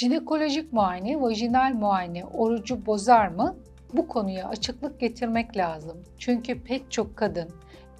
Jinekolojik muayene, vajinal muayene orucu bozar mı? Bu konuya açıklık getirmek lazım. Çünkü pek çok kadın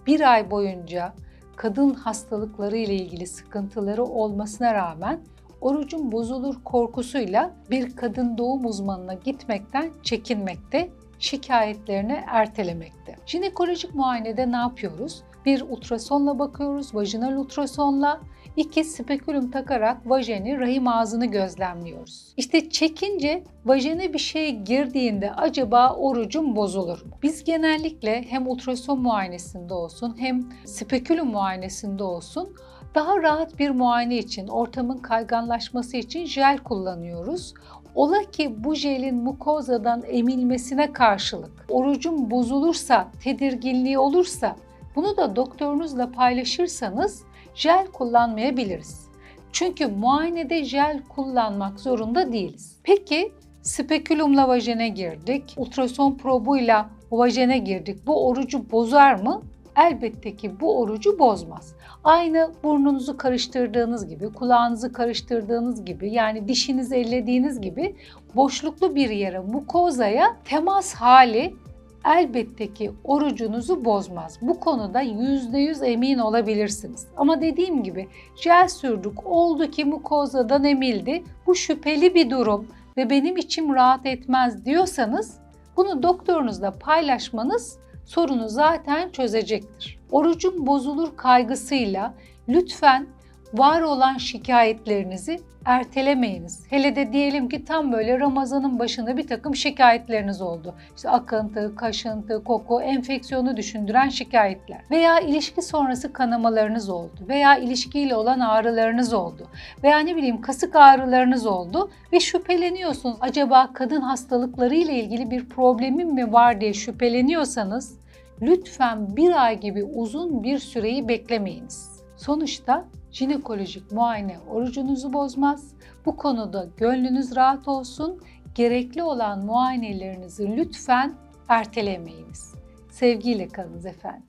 bir ay boyunca kadın hastalıkları ile ilgili sıkıntıları olmasına rağmen orucun bozulur korkusuyla bir kadın doğum uzmanına gitmekten çekinmekte, şikayetlerini ertelemekte. Jinekolojik muayenede ne yapıyoruz? Bir ultrasonla bakıyoruz, vajinal ultrasonla. İki spekülüm takarak vajeni, rahim ağzını gözlemliyoruz. İşte çekince vajene bir şey girdiğinde acaba orucum bozulur mu? Biz genellikle hem ultrason muayenesinde olsun hem spekülüm muayenesinde olsun daha rahat bir muayene için, ortamın kayganlaşması için jel kullanıyoruz. Ola ki bu jelin mukozadan emilmesine karşılık orucun bozulursa, tedirginliği olursa bunu da doktorunuzla paylaşırsanız jel kullanmayabiliriz. Çünkü muayenede jel kullanmak zorunda değiliz. Peki spekülumla vajene girdik, ultrason probuyla vajene girdik. Bu orucu bozar mı? Elbette ki bu orucu bozmaz. Aynı burnunuzu karıştırdığınız gibi, kulağınızı karıştırdığınız gibi yani dişinizi ellediğiniz gibi boşluklu bir yere, mukozaya temas hali elbette ki orucunuzu bozmaz. Bu konuda %100 emin olabilirsiniz. Ama dediğim gibi jel sürdük oldu ki mukozadan emildi. Bu şüpheli bir durum ve benim içim rahat etmez diyorsanız bunu doktorunuzla paylaşmanız sorunu zaten çözecektir. Orucun bozulur kaygısıyla lütfen var olan şikayetlerinizi ertelemeyiniz. Hele de diyelim ki tam böyle Ramazan'ın başında bir takım şikayetleriniz oldu. İşte akıntı, kaşıntı, koku, enfeksiyonu düşündüren şikayetler. Veya ilişki sonrası kanamalarınız oldu. Veya ilişkiyle olan ağrılarınız oldu. Veya ne bileyim kasık ağrılarınız oldu ve şüpheleniyorsunuz. Acaba kadın hastalıkları ile ilgili bir problemim mi var diye şüpheleniyorsanız lütfen bir ay gibi uzun bir süreyi beklemeyiniz. Sonuçta jinekolojik muayene orucunuzu bozmaz. Bu konuda gönlünüz rahat olsun. Gerekli olan muayenelerinizi lütfen ertelemeyiniz. Sevgiyle kalınız efendim.